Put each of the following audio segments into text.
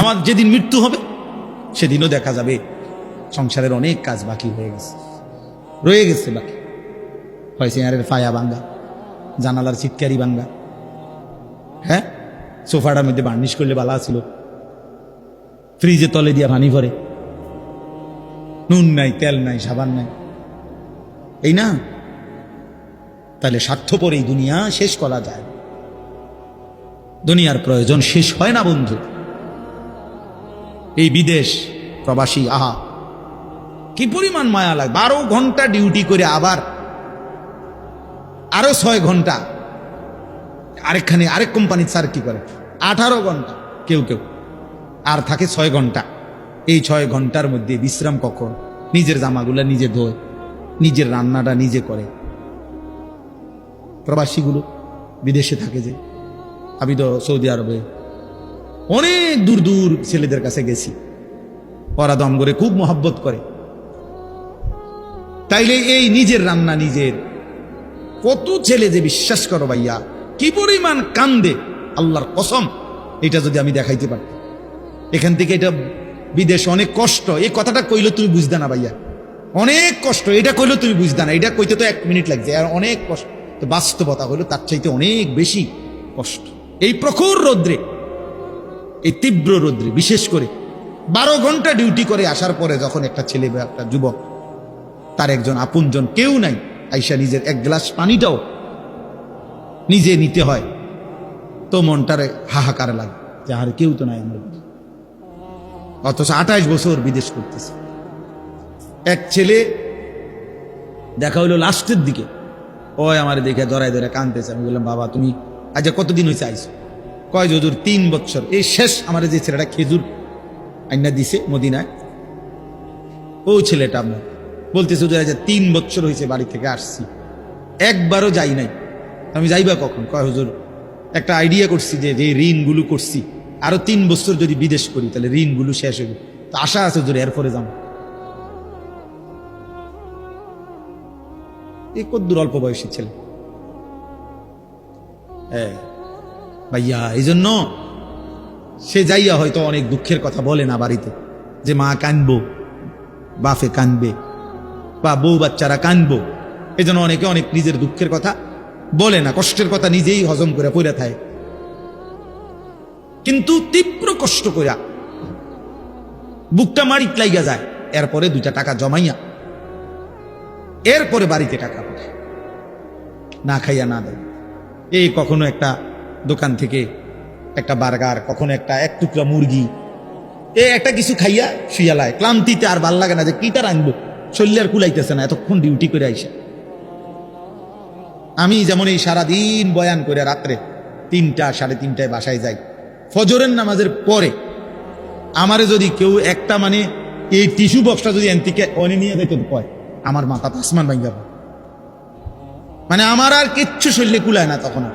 আমার যেদিন মৃত্যু হবে, সেদিনও দেখা যাবে। সংসারের অনেক কাজ বাকি হয়ে গেছে। রয়ে গেছে বাকি। হয় চেয়ারের ফায়া ভাঙ্গা, জানালার চিৎকারি ভাঙ্গা। হ্যাঁ? সোফাটার মধ্যে বার্নিশ করলে বালা ছিল। ফ্রিজে তলে দিয়া পানি ভরে। নুন নাই, তেল নাই, সাবান নাই। এই না? তাহলে স্বার্থপর এই দুনিয়া শেষ করা যায়। দুনিয়ার প্রয়োজন শেষ হয় না, বন্ধু। এই বিদেশ প্রবাসী, আহা, কি পরিমাণ মায়া লাগে বারো ঘণ্টা ডিউটি করে আবার, আরও ছয় ঘণ্টা। আরেকখানে, আরেক কোম্পানির স্যার কি করে? আঠারো ঘণ্টা, কেউ কেউ। আর থাকে ছয় ঘণ্টা। এই ছয় ঘণ্টার মধ্যে বিশ্রাম কখন? নিজের জামাগুলা নিজে ধোয়, নিজের রান্নাটা নিজে করে। প্রবাসীগুলো বিদেশে থাকে যে আমি তো সৌদি আরবে। অনেক দূর দূর ছেলেদের কাছে গেছি। ওরা দম করে খুব মহাব্বত করে। তাইলে এই নিজের রান্না নিজের। কত ছেলে যে বিশ্বাস করো ভাইয়া, কি পরিমাণ কান্দে, আল্লাহর কসম, এটা যদি আমি দেখাইতে পারতাম এখান থেকে এটা বিদেশ অনেক কষ্ট এই কথাটা কইলে তুমি বুঝতে না ভাইয়া। অনেক কষ্ট, এটা কইলে তুমি বুঝতে না, এটা কইতে তো এক মিনিট লাগছে, আর অনেক কষ্ট। তো বাস্তবতা হলো তার চাইতে অনেক বেশি কষ্ট। এই প্রখর রৌদ্রে এই তীব্র রৌদ্রে, বিশেষ করে বারো ঘণ্টা ডিউটি করে আসার পরে যখন একটা ছেলে বা একটা যুবক, তার একজন আপনজন কেউ নাই, আইসা নিজের এক গ্লাস পানিটাও নিজে নিতে হয়, তো মনটারে হাহাকার লাগে যে আর কেউ তো নাই আমার অথচ আঠাশ বছর বিদেশ করতেছে। এক ছেলে দেখা হইল লাস্টের দিকে, ওই আমার দেখে ধরায় ধরে কানতেছে আমি বললাম, বাবা, তুমি আজ কতদিন হয়েছে আইসো কয় যদুর তিন বছর এই শেষ আমার যে ছেলেটা খেজুর আইনা দিছে মদিনায়, ও ছেলেটা আপনার বলতেছে আজ তিন বছর হয়েছে বাড়ি থেকে আসছি, একবারও যাই নাই। আমি যাইবা কখন? কয়, হুজুর, একটা আইডিয়া করছি যে যে ঋণগুলো করছি, আরও তিন বছর যদি বিদেশ করি, তাহলে ঋণগুলো শেষ হবে তো আশা আছে, হুজুর, এরপরে যাব। এই কদ্দুর অল্প বয়সী ছেলে। হ্যাঁ। ভাইয়া এই জন্য সে যাইয়া হয়তো অনেক দুঃখের কথা বলে না বাড়িতে, যে মা কানবো বাফে কানবে, বা বউ বাচ্চারা কানবো জন্য অনেকে অনেক নিজের দুঃখের কথা বলে না, কষ্টের কথা নিজেই হজম করে পড়ে থাকে কিন্তু তীব্র কষ্ট কইরা বুকটা মারিত লাইগা যায়, এরপরে দুইটা টাকা জমাইয়া, এরপরে বাড়িতে টাকা পাঠায়। না খাইয়া না দেয়। এই কখনো একটা দোকান থেকে একটা বার্গার, কখনো একটা এক টুকরা মুরগি। এ একটা কিছু খাইয়া শুয়ালায় ক্লান্তিতে আর ভালো লাগে না যে কিটার আনব শরীর আর কুলাইতেছে না, এতক্ষণ ডিউটি করে আইসা। আমি যেমন এই সারাদিন বয়ান করে রাত্রে তিনটা, সাড়ে তিনটায় বাসায় যাই। ফজরের নামাজের পরে আমারে যদি কেউ একটা মানে এই টিস্যু বক্সটা যদি এনতিকে অনে নিয়ে যেত কয়, আমার মাথা আসমান যাবে মানে আমার আর কিচ্ছু শরীরে কুলায় না তখন আর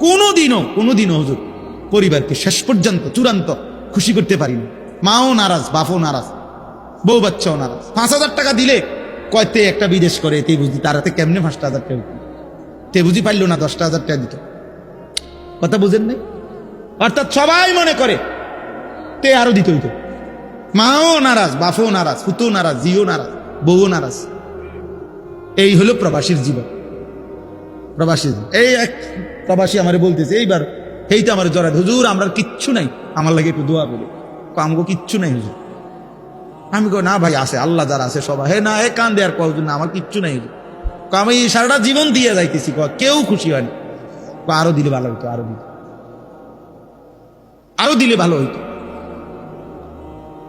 কোনোদিনও কোনোদিনও হজুর পরিবারকে শেষ পর্যন্ত, চূড়ান্ত খুশি করতে পারিনি। মাও নারাজ, বাপও নারাজ, বউ বাচ্চাও নারাজ। পাঁচ হাজার টাকা দিলে কয়তে একটা বিদেশ করে, তে বুঝি তারাতে কেমনে পাঁচটা হাজার টাকা? তে বুঝি পারল না দশটা হাজার টাকা দিত। কথা বুঝেন নাই? অর্থাৎ সবাই মনে করে, তে আরও দিত হইতো। মাও নারাজ, বাপও নারাজ ফুতো নারাজ জিও নারাজ, বউও নারাজ। এই হলো প্রবাসীর জীবন। প্রবাসী এই এক প্রবাসী আমার বলতেছে, এইবার এইটা আমার জড়াত হুজুর, আমরা কিচ্ছু নাই। আমার লাগে একটু দোয়া করে আমগো কিচ্ছু নাই হুজুর। আমি কই, না ভাই, আছে, আল্লাহ যারা আছে সবাই হে না হে কান দেয়ার কয় না, আমার কিচ্ছু নাই হুজুর। আমি সারাটা জীবন দিয়ে যাইতেছি। কেউ খুশি হয়নি আরও দিলে ভালো হইতো, আরও দিলে। আরও দিলে ভালো হইতো।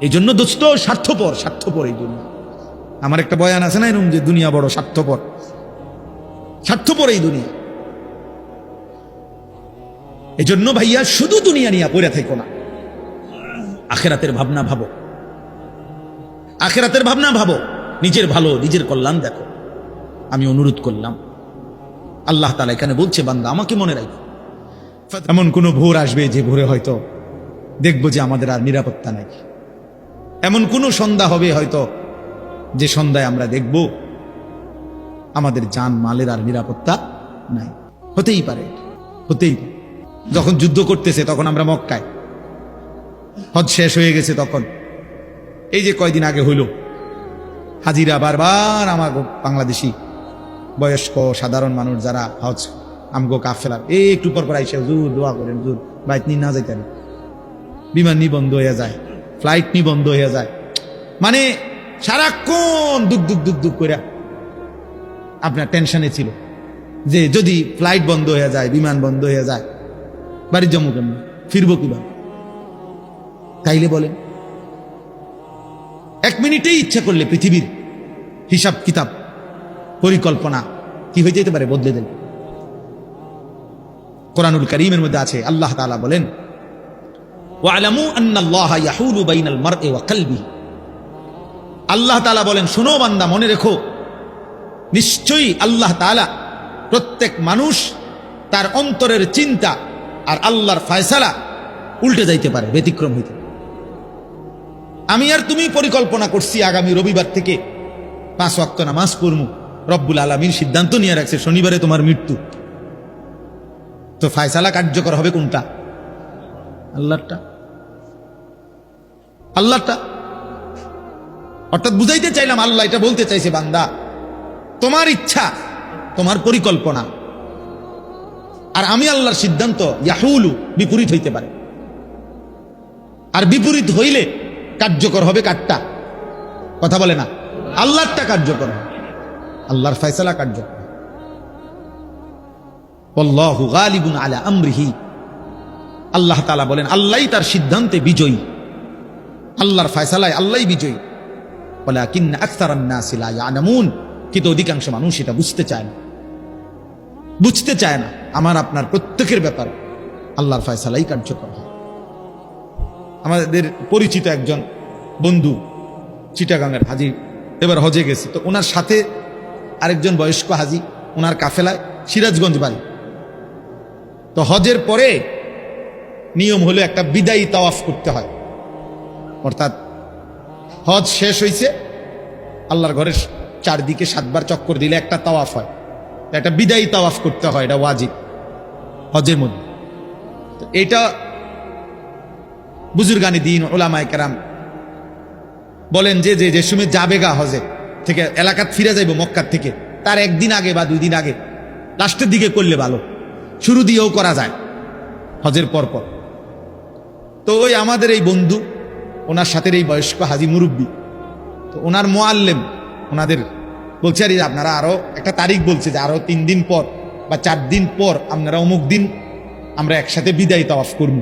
এই জন্য দোস্ত, স্বার্থপর স্বার্থপর এই জন্য আমার একটা বয়ান আছে না এরকম যে, দুনিয়া বড় স্বার্থপর। স্বার্থপর এই দুনিয়া। এই জন্য ভাইয়া, শুধু দুনিয়া নিয়ে পড়ে থাকো না। আখেরাতের ভাবনা ভাবো। আখেরাতের ভাবনা ভাবো। নিজের ভালো, নিজের কল্যাণ দেখো। আমি অনুরোধ করলাম। আল্লাহ তালা এখানে বলছে, বান্দা, আমাকে মনে রাখো। এমন কোনো ভোর আসবে যে ভোরে হয়তো দেখব যে আমাদের আর নিরাপত্তা নাই। এমন কোনো সন্ধ্যা হবে হয়তো যে সন্ধ্যায় আমরা দেখব আমাদের জান মালের আর নিরাপত্তা নাই। হতেই পারে হতেই পারে। যখন যুদ্ধ করতেছে, তখন আমরা মক্কায়। হজ শেষ হয়ে গেছে তখন। এই যে কয়দিন আগে হইল, হাজিরা বারবার আমার বাংলাদেশি বয়স্ক সাধারণ মানুষ যারা হজ, আমগো কাফেলার এই একটু পর পর আইসে জুর দোয়া করেন জুর বাইক নিয়ে না যাইতেন বিমান নি বন্ধ হয়ে যায়, ফ্লাইট নি বন্ধ হয়ে যায়। মানে সারাক্ষণ দুক দুক দুক দুক করে আপনার টেনশনে ছিল যে যদি ফ্লাইট বন্ধ হয়ে যায়, বিমান বন্ধ হয়ে যায় বাড়ির জম্মু কেমন ফিরবো কীভাবে? তাইলে বলেন। এক মিনিটেই ইচ্ছা করলে পৃথিবীর হিসাব, কিতাব, পরিকল্পনা কি হয়ে যেতে পারে বদলে দেন। কোরআনুল করিমের মধ্যে আছে, আল্লাহ তাআলা বলেন আল্লাহ তাআলা বলেন, শোনো বান্দা, মনে রেখো, নিশ্চয়ই আল্লাহ তাআলা প্রত্যেক মানুষ তার অন্তরের চিন্তা আর আল্লাহর ফয়সালা উল্টে যাইতে পারে, ব্যতিক্রম হইতে আমি আর তুমি পরিকল্পনা করছি আগামী রবিবার থেকে পাঁচ ওয়াক্ত নামাজ পড়মু। রব্বুল আলমীর সিদ্ধান্ত নিয়ে রাখছে, শনিবারে তোমার মৃত্যু। তো ফায়সালা কার্যকর হবে কোনটা? আল্লাহটা আল্লাহটা অর্থাৎ বুঝাইতে চাইলাম, আল্লাহ এটা বলতে চাইছে বান্দা, তোমার ইচ্ছা, তোমার পরিকল্পনা। আর আমি আল্লাহর সিদ্ধান্ত ইয়াহুলু বিপরীত হইতে পারে। আর বিপরীত হইলে কার্যকর হবে কারটা? কথা বলে না। আল্লাহরটা কার্যকর। আল্লাহর ফয়সালা কার্যকর আলা আমরিহি। আল্লাহ তাআলা বলেন, আল্লাহই তার সিদ্ধান্তে বিজয়ী। আল্লাহর ফয়সালায় আল্লাহই বিজয়ী। ওয়ালাকিন আকসারান নাসি লা ইয়ালামুন কিন্তু অধিকাংশ মানুষ এটা বুঝতে চায় না। বুঝতে চায় না। আমার আপনার প্রত্যেকের ব্যাপার আল্লাহর ফয়সালাই কার্যকর হয়। আমাদের পরিচিত একজন বন্ধু চিটাগাঙ্গের হাজি, এবার হজে গেছে। তো ওনার সাথে আরেকজন বয়স্ক হাজি, ওনার কাফেলায় সিরাজগঞ্জ বাড়ি। তো হজের পরে নিয়ম হলো একটা বিদায়ী তাওয়াফ করতে হয়। অর্থাৎ হজ শেষ হয়েছে আল্লাহর ঘরের চারদিকে সাতবার চক্কর দিলে একটা তাওয়াফ হয়। একটা বিদায়ী তাওয়াফ করতে হয়, এটা ওয়াজিব। হজের মধ্যে। তো এটা বুজুর্গানি দিন ওলামায় কেরাম বলেন যে যে যে সময় যাবে গা হজে, থেকে এলাকাত ফিরে যাইব মক্কার থেকে, তার একদিন আগে বা দুই দিন আগে, লাস্টের দিকে করলে ভালো, শুরু দিয়েও করা যায়, হজের পর পর। তো ওই আমাদের এই বন্ধু, ওনার সাথে এই বয়স্ক হাজি মুরব্বী, তো ওনার মোয়াল্লেম, ওনাদের বলছে, আর আপনারা আরও একটা তারিখ বলছে যে আরও তিন দিন পর বা চার দিন পর আপনারা অমুক দিন আমরা একসাথে বিদায় তাওয়াফ করব।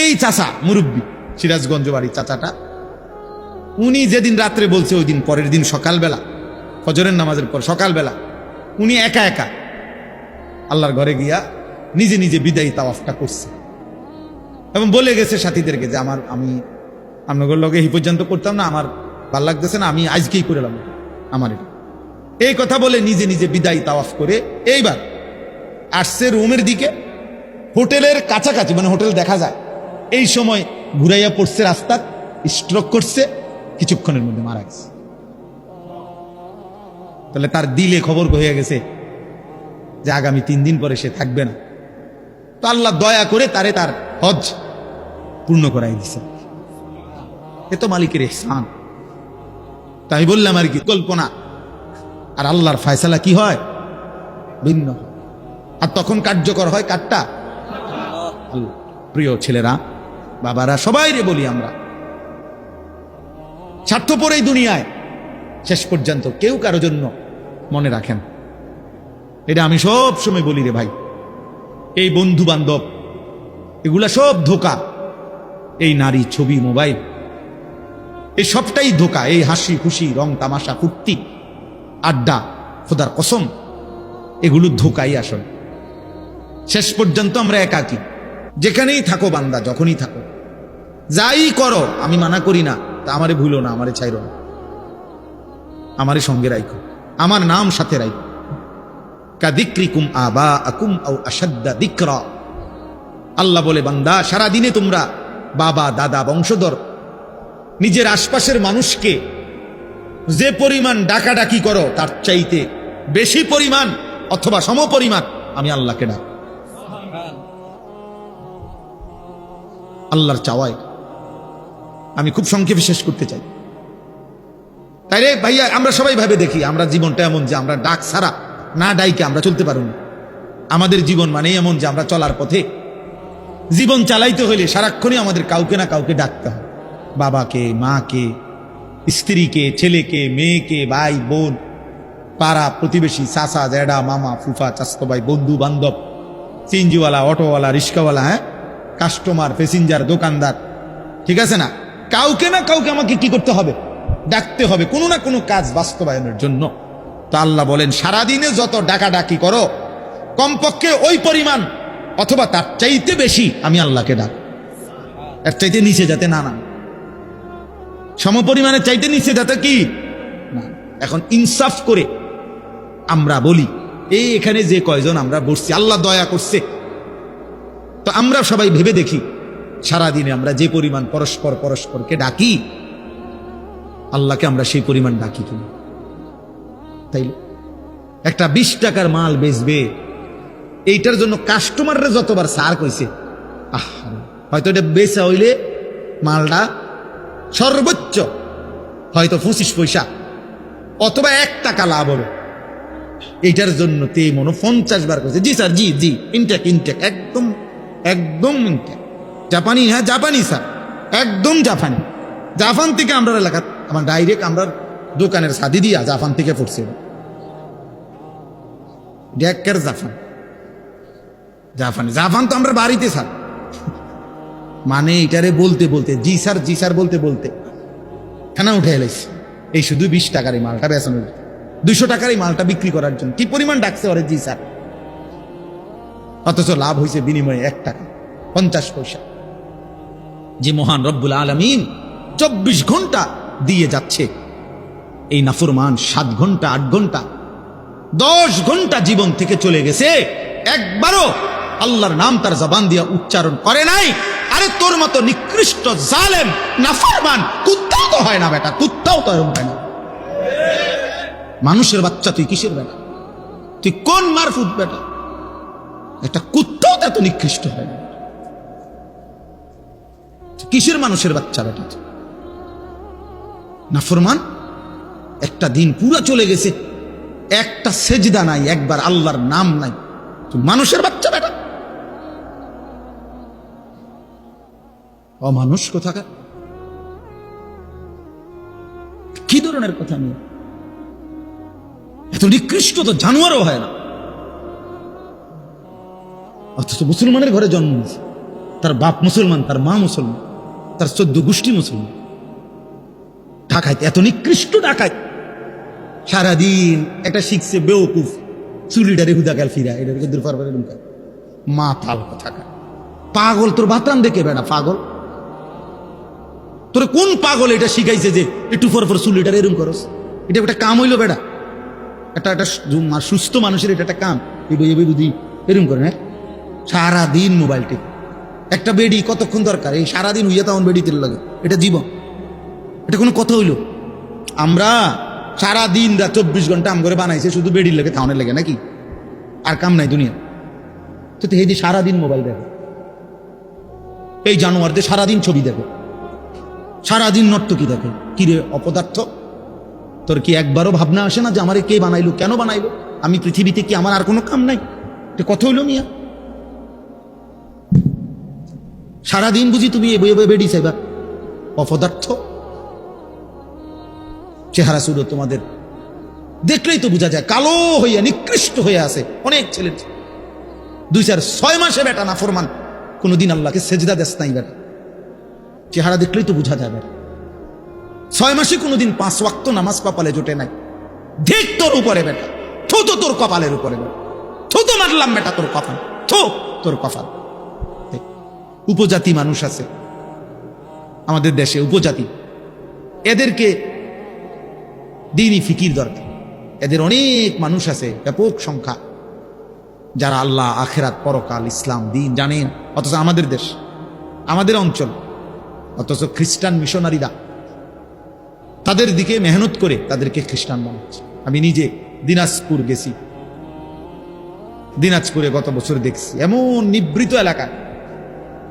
এই চাচা মুরব্বী, সিরাজগঞ্জ বাড়ির চাচাটা, উনি যেদিন রাত্রে বলছে ওই দিন পরের দিন সকালবেলা, ফজরের নামাজের পর সকালবেলা, উনি একা একা আল্লাহর ঘরে গিয়া নিজে নিজে বিদায়ী তাওয়াফটা করছে। এবং বলে গেছে সাথীদেরকে যে, আমার, আমি আপনাদের লগে এই পর্যন্ত করতাম না, আমার ভালো লাগতেছে না, আমি আজকেই করে আমার। এটা এই কথা বলে নিজে নিজে বিদায়ী তাওয়াফ করে এইবার আসছে রুমের দিকে। হোটেলের কাছাকাছি মানে হোটেল দেখা যায়। এই সময় ঘুরাইয়া পড়ছে রাস্তা স্ট্রোক করছে, কিছুক্ষণের মধ্যে মারা গেছে। তাহলে তার দিলে খবর হয়ে গেছে যে আগামী তিন দিন পরে সে থাকবে না। তো আল্লাহ দয়া করে তারে তার হজ পূর্ণ করাই দিছে। এ তো মালিকের এহসান তাই বললাম আর কি, কল্পনা। আর আল্লাহর ফায়সালা কি হয়? ভিন্ন আর তখন কার্যকর হয় কারটা। প্রিয় ছেলেরা, বাবারা, সবাই রে বলি আমরা। স্বার্থপর এই দুনিয়ায় শেষ পর্যন্ত কেউ কারও জন্য মনে রাখেন এটা আমি সব সময় বলি রে ভাই। এই বন্ধু বান্ধব এগুলা সব ধোকা। এই নারী ছবি, মোবাইল এই সবটাই ধোকা, এই হাসি, খুশি, রং, তামাশা, ফুর্তি, আড্ডা, খোদার কসম, এগুলো ধোকাই আসল। শেষ পর্যন্ত আমরা একাকি। যেখানেই থাকো বান্দা, যখনই থাকো। যাই করো, আমি মানা করি না, তা আমারে ভুলো না, আমারে ছাইরো না। আমারে সঙ্গে রাখো আমার নাম সাথে রাখো কাদিক্রিকুম আবা আকুম আও আসাদ্দা দিকরা। আল্লাহ বলে, বান্দা সারা দিনে তোমরা বাবা, দাদা, বংশধর নিজের আশপাশের মানুষকে যে পরিমাণ ডাকাডাকি করো, তার চাইতে বেশি পরিমাণ অথবা সম পরিমাণ আমি আল্লাহকে ডাক। আল্লাহর চাওয়ায় আমি খুব সংক্ষেপে শেষ করতে চাই। তাই রে ভাইয়া, আমরা সবাই ভাবে দেখি, আমরা জীবনটা এমন যে আমরা ডাক ছাড়া না ডাইকে আমরা চলতে পারব না। আমাদের জীবন মানে এমন যে আমরা চলার পথে। জীবন চালাইতে হইলে সারাক্ষণই আমাদের কাউকে না কাউকে ডাকতে হয়। বাবাকে, মাকে, স্ত্রীকে, ছেলেকে, মেয়েকে, ভাই, বোন, পাড়া প্রতিবেশী, চাচা জ্যাডা মামা, ফুফা চাস্ত ভাই, বন্ধু বান্ধব সিএনজিওয়ালা অটোওয়ালা, রিক্সাওয়ালা হ্যাঁ? কাস্টমার, প্যাসেঞ্জার, দোকানদার, ঠিক আছে না? কাউকে না কাউকে আমাকে কি করতে হবে? ডাকতে হবে কোনো না কোনো কাজ বাস্তবায়নের জন্য। তো আল্লাহ বলেন, সারাদিনে যত ডাকাডাকি করো, কমপক্ষে ওই পরিমাণ, অথবা তার চাইতে বেশি আমি আল্লাহকে ডাক। এর চাইতে নিচে যাতে না না সমপরিমাণের চাইতে নিচ্ছে যাতে কি এখন ইনসাফ করে আমরা বলি, এই এখানে যে কয়জন আমরা বসছি, আল্লাহ দয়া করছে। তো আমরা সবাই ভেবে দেখি, সারাদিনে আমরা যে পরিমাণ পরস্পর পরস্পরকে ডাকি, আল্লাহকে আমরা সেই পরিমাণ ডাকি কিনা? তাই একটা বিশ টাকার মাল বেচবে, এইটার জন্য কাস্টমাররা যতবার সার কইছে আহ, হয়তো এটা বেচা হইলে মালটা সর্বোচ্চ। হয়তো পঁচিশ পয়সা, অথবা এক টাকা লাভ হবে। এইটার জন্য তে মনে পঞ্চাশ বার করছে জি স্যার, জি জি ইনটেক ইনটেক একদম একদম ইনটেক জাপানি হ্যাঁ জাপানি স্যার, একদম জাপানি। জাপান থেকে আমরা এলাকা, আমার ডাইরেক্ট আমরা দোকানের সাদি দিয়া জাপান থেকে পড়ছে। জাপান। জাপানি, জাপান তো আমরা বাড়িতে স্যার। মানে এটারে বলতে বলতে, জি স্যার জি স্যার বলতে বলতে। খানা উঠে এলাইছি। এই শুধু বিশ টাকার এই মালটা বেচানোর দুশো টাকার এই মালটা বিক্রি করার জন্য। কি পরিমাণ ডাকছে ওরে, জি স্যার? অথচ লাভ হয়েছে বিনিময়ে এক টাকা, পঞ্চাশ পয়সা। যে মহান রব্বুল আলমিন চব্বিশ ঘণ্টা দিয়ে যাচ্ছে। এই নাফরমান সাত ঘণ্টা, আট ঘণ্টা, দশ ঘণ্টা জীবন থেকে চলে গেছে। একবারও আল্লাহর নাম তার জবান দিয়া উচ্চারণ করে নাই। আরে তোর মতো নিকৃষ্ট জালেম, নাফরমান, কুত্তাও তো হয় না বেটা, কুত্তাও তো হয় না। মানুষের বাচ্চা তুই কিসের বেটা? তুই কোন মারফুত বেটা? একটা কুত্তাও তো এত নিকৃষ্ট হয় না। কিসের মানুষের বাচ্চা বেটা? নাফরমান, একটা দিন পুরা চলে গেছে, একটা সেজদা নাই, একবার আল্লাহর নাম নাই। তুই মানুষের বাচ্চা অমানুষ কোথাকার কি ধরনের কথা নিয়ে? এত নিকৃষ্ট তো জানোয়ারও হয় না। অথচ মুসলমানের ঘরে জন্ম নিয়েছে। তার বাপ মুসলমান, তার মা মুসলমান, তার চোদ্দ গোষ্ঠী মুসলমান। ঢাকায় এত নিকৃষ্ট ঢাকায়। সারাদিন একটা শিখছে বেওকুফ হুদা গেল ফিরা এটা পারবে মা ফাল কথা পাগল তোর বাতান দেখে বেড়া, পাগল। তোর কোন পাগল এটা শিখাইছে যে একটু পর পর চুলিটার এরম করস? এটা একটা কাম হইল বেড়া। একটা একটা সুস্থ মানুষের এটা একটা কাম। এবে এবে বুঝি এরম করে না সারাদিন মোবাইল টিপ। একটা বেডি কতক্ষণ দরকার? এই সারাদিন হইয়া তখন বেডি তেল লাগে। এটা জীবন। এটা কোনো কথা হইল? আমরা সারা দিন চব্বিশ ঘণ্টা আম করে বানাইছে শুধু বেডির লাগে খাওয়ানোর লাগে, নাকি? আর কাম নাই দুনিয়া তো এই যে সারাদিন মোবাইল দেখে। এই জানোয়ারদের সারাদিন ছবি দেখে। সারাদিন নর্তকি দেখে? কিরে অপদার্থ? তোর কি একবারও ভাবনা আসে না যে আমারে কে বানাইলো, কেন বানাইলো? আমি পৃথিবীতে কি আমার আর কোনো কাম নাই? কথা হইল মিয়া। সারাদিন বুঝি তুমি এ বয়ে বেডি চাইবা। অপদার্থ? চেহারা শুধু তোমাদের। দেখলেই তো বোঝা যায়, কালো হইয়া, নিকৃষ্ট হয়ে আছে অনেক ছেলে। দুই চার ছয় মাসে বেটা না ফরমান কোনোদিন আল্লাহকে সেজদা দেশ নাই বেটা। চেহারা দেখলেই তো বোঝা যাবে। ছয় মাসে কোনোদিন পাঁচ ওয়াক্ত নামাজ কপালে জোটে নাই। দেখ তোর উপরে বেটা। থো তো তোর কপালের উপরে বেটা। থো তো মারলাম বেটা তোর কপাল। থো তোর কপাল। উপজাতি মানুষ আছে। আমাদের দেশে উপজাতি। এদেরকে দিনই ফিকির দরকার। এদের অনেক মানুষ আছে, ব্যাপক সংখ্যা। যারা আল্লাহ, আখেরাত, পরকাল, ইসলাম, দিন জানেন। অথচ আমাদের দেশ, আমাদের অঞ্চল অথচ খ্রিস্টান মিশনারিরা তাদের দিকে মেহনত করে তাদেরকে খ্রিস্টান বানাচ্ছে। আমি নিজে দিনাজপুর গেছি। দিনাজপুরে গত বছর দেখছি, এমন নিবৃত এলাকা।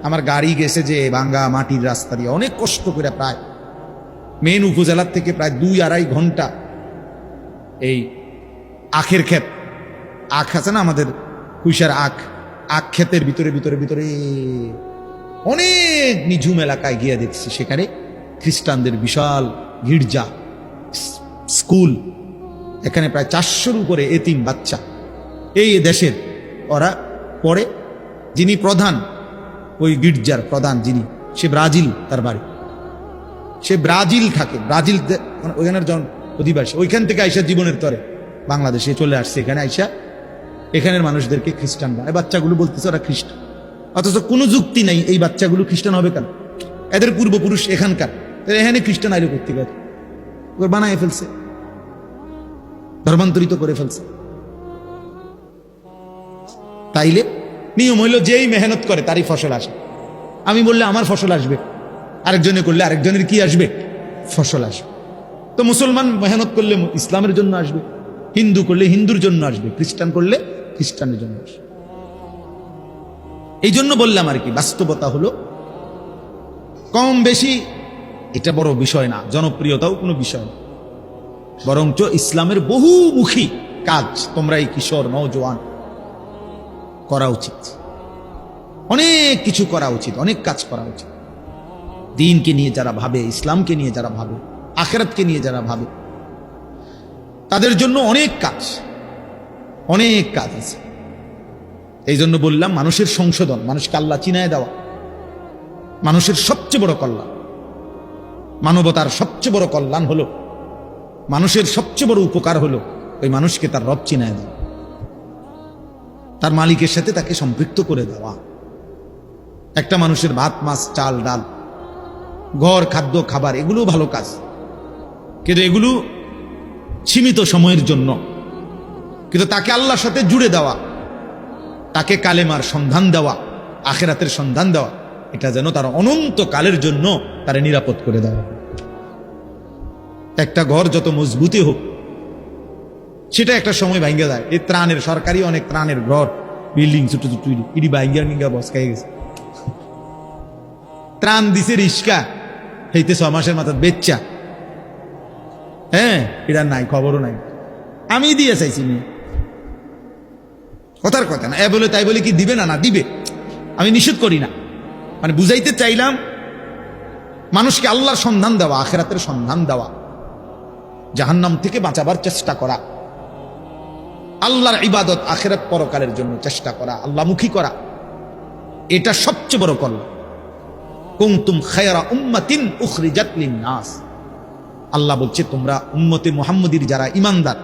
আমার গাড়ি গেছে যে ভাঙ্গা মাটির রাস্তা দিয়ে। অনেক কষ্ট করে প্রায়, মেন উপজেলার থেকে প্রায় দুই আড়াই ঘণ্টা এই আখের ক্ষেত। আখ আছে না আমাদের, কুইশার আখ। আখ ক্ষেতের ভিতরে ভিতরে ভিতরে অনেক নিঝুম এলাকায় গিয়ে দেখছি সেখানে খ্রিস্টানদের বিশাল গির্জা স্কুল। এখানে প্রায় চারশোর উপরে এতিম বাচ্চা। এই দেশের ওরা পড়ে, যিনি প্রধান, ওই গির্জার প্রধান যিনি, সে ব্রাজিল তার বাড়ি। সে ব্রাজিল থাকে, ব্রাজিল ওইখানের জন অধিবাসী। ওইখান থেকে আইসা জীবনের তরে বাংলাদেশে চলে আসছে। এখানে আইসা এখানের মানুষদেরকে খ্রিস্টান বাচ্চাগুলো বলতেছে ওরা খ্রিস্টান। অথচ কোনো যুক্তি নাই, এই বাচ্চাগুলো খ্রিস্টান হবে কেন? এদের পূর্বপুরুষ এখানকার এখানে খ্রিস্টান আইলে করতে পারে ওরা বানায় ফেলছে। ধর্মান্তরিত করে ফেলছে। তাইলে নিয়ম হইল যেই মেহনত করে, তারই ফসল আসে। আমি বললে আমার ফসল আসবে, আরেকজনে করলে আরেকজনের কি আসবে? ফসল আসবে। তো মুসলমান মেহনত করলে ইসলামের জন্য আসবে, হিন্দু করলে হিন্দুর জন্য আসবে, খ্রিস্টান করলে খ্রিস্টানের জন্য আসবে। এই জন্য বললাম আর কি, বাস্তবতা হলো কম বেশি এটা বড় বিষয় না, জনপ্রিয়তাও কোনো বিষয় না। বরঞ্চ ইসলামের বহুমুখী কাজ তোমরা এই কিশোর, নওজোয়ান করা উচিত। অনেক কিছু করা উচিত, অনেক কাজ করা উচিত। দিনকে নিয়ে যারা ভাবে, ইসলামকে নিয়ে যারা ভাবে, আখেরাতকে নিয়ে যারা ভাবে, তাদের জন্য অনেক কাজ অনেক কাজ আছে। এই জন্য বললাম, মানুষের সংশোধন, মানুষকে আল্লাহ চিনায় দেওয়া। মানুষের সবচেয়ে বড় কল্যাণ। মানবতার সবচেয়ে বড় কল্যাণ হলো, মানুষের সবচেয়ে বড় উপকার হলো ওই মানুষকে তার রব চিনায় দেওয়া। তার মালিকের সাথে তাকে সম্পৃক্ত করে দেওয়া। একটা মানুষের ভাত, মাছ, চাল, ডাল, ঘর, খাদ্য, খাবার এগুলো ভালো কাজ। কিন্তু এগুলো সীমিত সময়ের জন্য। কিন্তু তাকে আল্লাহর সাথে জুড়ে দেওয়া। তাকে কালেমার সন্ধান দেওয়া, আখেরাতের সন্ধান দেওয়া, এটা যেন তার অনন্ত কালের জন্য তারা নিরাপদ করে দেওয়া। একটা ঘর যত মজবুতি হোক, সেটা একটা সময় ভাঙ্গে যায়। এই ত্রাণের, সরকারি অনেক ত্রাণের ঘর, বিল্ডিং ছোট ছোট, ইডি ভাঙ্গা নিঙ্গা বস খাই গেছে। ত্রাণ দিছে রিস্কা, হইতে ছ মাসের মাথা বেচ্চা। হ্যাঁ এটা নাই, খবরও নাই। আমি দিয়ে চাইছি মেয়ে। কথার কথা না। এ বলে, তাই বলে কি দিবে না? না, দিবে। আমি নিষেধ করি না। মানে বুঝাইতে চাইলাম, মানুষকে আল্লাহর সন্ধান দেওয়া, আখেরাতের সন্ধান দেওয়া, জাহান্নাম থেকে বাঁচাবার চেষ্টা করা, আল্লাহর ইবাদত আখেরাত পরকালের জন্য চেষ্টা করা, আল্লাহমুখী করা, এটা সবচেয়ে বড় কল্যাণ। কুমতুম খায়রা উম্মাতিন উখরিজাত নাস আল্লাহ বলছে, তোমরা উম্মতে মুহাম্মদীর যারা ইমানদার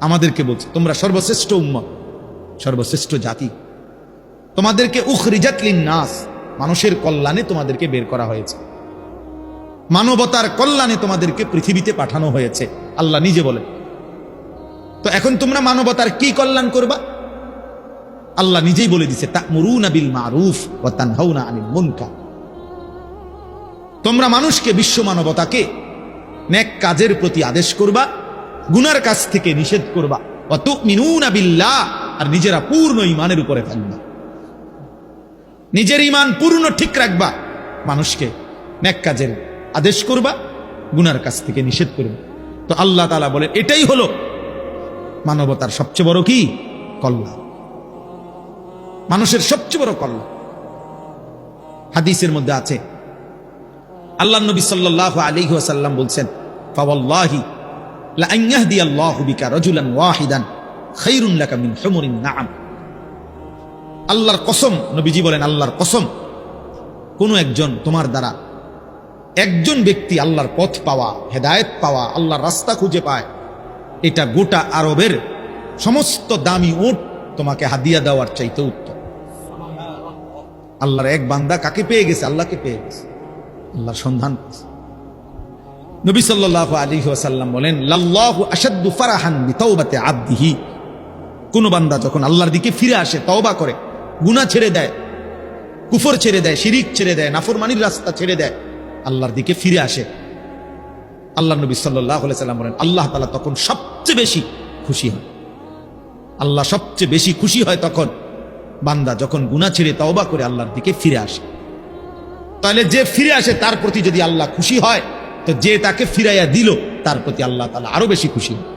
আমাদেরকে বলছে, তোমরা সর্বশ্রেষ্ঠ উম্মত। সর্বশ্রেষ্ঠ জাতি। তোমাদেরকে উখরিজাত নাস মানুষের কল্যাণে তোমাদেরকে বের করা হয়েছে। মানবতার কল্যাণে তোমাদেরকে পৃথিবীতে পাঠানো হয়েছে, আল্লাহ নিজে বলেন। তো এখন তোমরা মানবতার কি কল্যাণ করবা? আল্লাহ নিজেই বলে দিছে বিল তোমরা মানুষকে, বিশ্ব মানবতাকে নেক কাজের প্রতি আদেশ করবা, গুনার কাছ থেকে নিষেধ করবা। ওয়া তু'মিনুনা বিল্লাহ আর নিজেরা পূর্ণ ঈমানের উপরে থাকবা। নিজের ঈমান পূর্ণ ঠিক রাখবা। মানুষকে নেক কাজের আদেশ করবা, গুনার কাছ থেকে নিষেধ করবা। তো আল্লাহ তাআলা বলেন, এটাই হলো মানবতার সবচেয়ে বড় কি? কল্যাণ মানুষের সবচেয়ে বড় কল্যাণ হাদিসের মধ্যে আছে, আল্লাহ নবী সাল্লাহ আলাইহি ওয়াসাল্লাম বলছেন, ফাওয়াল্লাহি লা আল্লাহু বিকা রাজুলান ওয়াহিদান। আল্লাহর কসম, নবীজি বলেন, আল্লাহর কসম। কোন একজন তোমার দ্বারা একজন ব্যক্তি আল্লাহর পথ পাওয়া, হেদায়েত পাওয়া, আল্লাহর রাস্তা খুঁজে পায়, এটা গোটা আরবের সমস্ত দামি ওট তোমাকে হাদিয়া দেওয়ার চাইতে উত্তম। আল্লাহর এক বান্দা কাকে পেয়ে গেছে? আল্লাহকে পেয়ে গেছে। আল্লাহর সন্ধান। নবী সাল্লাহ আলাইহি ওয়াসাল্লাম বলেন, লাল্লাহু আশাদ্দু ফারাহান বিতাওবাতি কোন বান্দা যখন আল্লাহর দিকে ফিরে আসে, তওবা করে, গুনাহ ছেড়ে দেয়, কুফর ছেড়ে দেয়, শিরিক ছেড়ে দেয়, নাফরমানির রাস্তা ছেড়ে দেয়, আল্লাহর দিকে ফিরে আসে। আল্লাহ নবী আলাইহি সাল্লাম বলেন, আল্লাহ তালা তখন সবচেয়ে বেশি খুশি হয়। আল্লাহ সবচেয়ে বেশি খুশি হয় তখন বান্দা যখন গুনাহ ছেড়ে তওবা করে আল্লাহর দিকে ফিরে আসে। তাহলে যে ফিরে আসে, তার প্রতি যদি আল্লাহ খুশি হয়, তো যে তাকে ফিরাইয়া দিল, তার প্রতি আল্লাহ তালা আরও বেশি খুশি হয়।